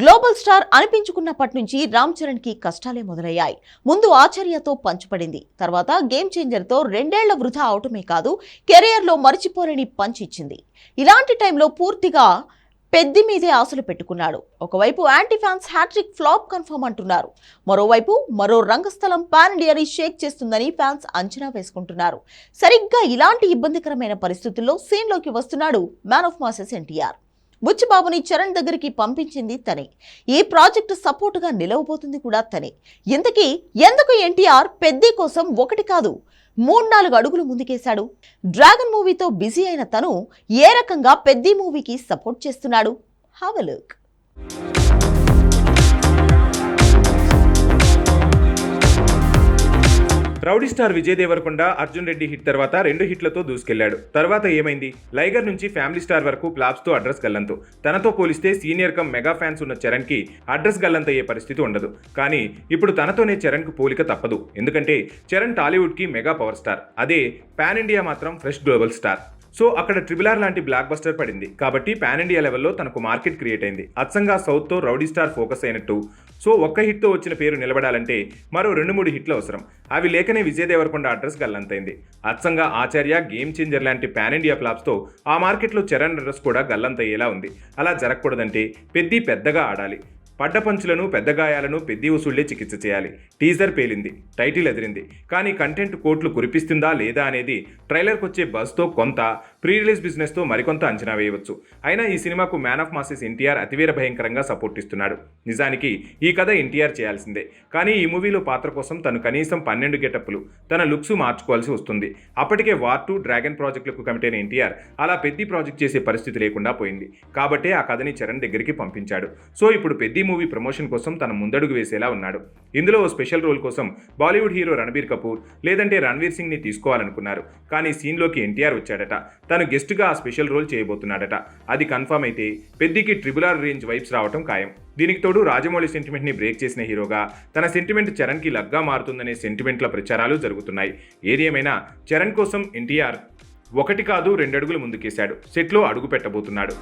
Global star అనిపించుకున్నప్పటి నుంచి రామ్ చరణ్కి కష్టాలే మొదలయ్యాయి. ముందు ఆచార్యతో పంచుపడింది. తర్వాత గేమ్ చేంజర్తో రెండేళ్ళ వృధా అవటమే కాదు కెరియర్లో మరిచిపోలేని పంచ్ ఇచ్చింది. ఇలాంటి టైంలో పూర్తిగా పెద్ది మీదే ఆశలు పెట్టుకున్నాడు. ఒకవైపు anti fans hattrick flop confirm అంటున్నారు. మరోవైపు మరో రంగస్థలం పాన్ ఇండియాని షేక్ చేస్తుందని ఫ్యాన్స్ అంచనా వేసుకుంటున్నారు. సరిగ్గా ఇలాంటి ఇబ్బందికరమైన పరిస్థితుల్లో సీన్లోకి వస్తున్నాడు మ్యాన్ ఆఫ్ మాసెస్ ఎన్టీఆర్. బుచ్చిబాబుని చరణ్ దగ్గరికి పంపించింది తనే. ఈ ప్రాజెక్టు సపోర్టుగా నిలవబోతుంది కూడా తనే. ఇంతకీ ఎందుకు ఎన్టీఆర్ పెద్ది కోసం ఒకటి కాదు మూడు నాలుగు అడుగులు ముందుకేశాడు? డ్రాగన్ మూవీతో బిజీ అయిన తను ఏ రకంగా పెద్ది మూవీకి సపోర్ట్ చేస్తున్నాడు? Have look. Rowdy star Vijay Devarakonda Arjun Reddy hit తర్వాత రెండు హిట్లతో దూసుకెళ్ళాడు. తర్వాత ఏమైంది? లైగర్ నుంచి ఫ్యామిలీ స్టార్ వరకు ప్లాప్స్తో అడ్రస్ గల్లంతు. తనతో పోలిస్తే సీనియర్ కమ్ మెగా ఫ్యాన్స్ ఉన్న చరణ్కి అడ్రస్ గల్లంత అయ్యే పరిస్థితి ఉండదు. కానీ ఇప్పుడు తనతోనే చరణ్కు పోలిక తప్పదు. ఎందుకంటే చరణ్ టాలీవుడ్కి మెగా పవర్ స్టార్. అదే పాన్ ఇండియా మాత్రం ఫ్రెష్ గ్లోబల్ స్టార్. సో అక్కడ ట్రిపుల్ ఆర్ లాంటి బ్లాక్ బస్టర్ పడింది. కాబట్టి పాన్ ఇండియా లెవెల్లో తనకు మార్కెట్ క్రియేట్ అయింది. అచ్చంగా సౌత్తో రౌడీ స్టార్ ఫోకస్ అయినట్టు. సో ఒక్క హిట్తో వచ్చిన పేరు నిలబడాలంటే మరో రెండు మూడు హిట్లు అవసరం. అవి లేకనే విజయ్ దేవరకొండ అడ్రస్ గల్లంతైంది. అచ్చంగా ఆచార్య గేమ్ చేంజర్ లాంటి పాన్ ఇండియా ఫ్లాప్స్తో ఆ మార్కెట్లో చరణ్ అడ్రస్ కూడా గల్లంతయ్యేలా ఉంది. అలా జరగకూడదంటే పెద్ది పెద్దగా ఆడాలి. పడ్డ పంచులను పెద్ద గాయాలను పెద్ది వసూళ్ళే చికిత్స చేయాలి. టీజర్ పేలింది టైటిల్ ఎదిరింది. కానీ కంటెంట్ కోట్లు కురిపిస్తుందా లేదా అనేది ట్రైలర్కి వచ్చే బస్తో కొంత ప్రీ రిలీజ్ బిజినెస్తో మరికొంత అంచనా వేయవచ్చు. అయినా ఈ సినిమాకు మ్యాన్ ఆఫ్ మాసెస్ ఎన్టీఆర్ అతివీర భయంకరంగా సపోర్ట్ ఇస్తున్నాడు. నిజానికి ఈ కథ ఎన్టీఆర్ చేయాల్సిందే. కానీ ఈ మూవీలో పాత్ర కోసం తను కనీసం పన్నెండు గెటప్పులు తన లుక్స్ మార్చుకోవాల్సి వస్తుంది. అప్పటికే వార్ టూ డ్రాగన్ ప్రాజెక్టులకు కమిటైన అయిన ఎన్టీఆర్ అలా పెద్ది ప్రాజెక్ట్ చేసే పరిస్థితి లేకుండా పోయింది. కాబట్టే ఆ కథని చరణ్ దగ్గరికి పంపించాడు. సో ఇప్పుడు పెద్ది మూవీ ప్రమోషన్ కోసం తన ముందడుగు వేసేలా ఉన్నాడు. ఇందులో ఓ స్పెషల్ రోల్ కోసం బాలీవుడ్ హీరో రణబీర్ కపూర్ లేదంటే రణ్వీర్ సింగ్ని తీసుకోవాలనుకున్నారు. కానీ సీన్లోకి ఎన్టీఆర్ వచ్చాడట. తను గెస్ట్గా ఆ స్పెషల్ రోల్ చేయబోతున్నాడట. అది కన్ఫర్మ్ అయితే పెద్దికి ట్రిబుల్ ఆర్ రేంజ్ వైబ్స్ రావటం ఖాయం. దీనికి తోడు రాజమౌళి సెంటిమెంట్ని బ్రేక్ చేసిన హీరోగా తన సెంటిమెంట్ చరణ్కి లగ్గా మారుతుందనే సెంటిమెంట్ల ప్రచారాలు జరుగుతున్నాయి. ఏది ఏమైనా చరణ్ కోసం ఎన్టీఆర్ ఒకటి కాదు రెండడుగులు ముందుకేశాడు. సెట్లో అడుగు పెట్టబోతున్నాడు.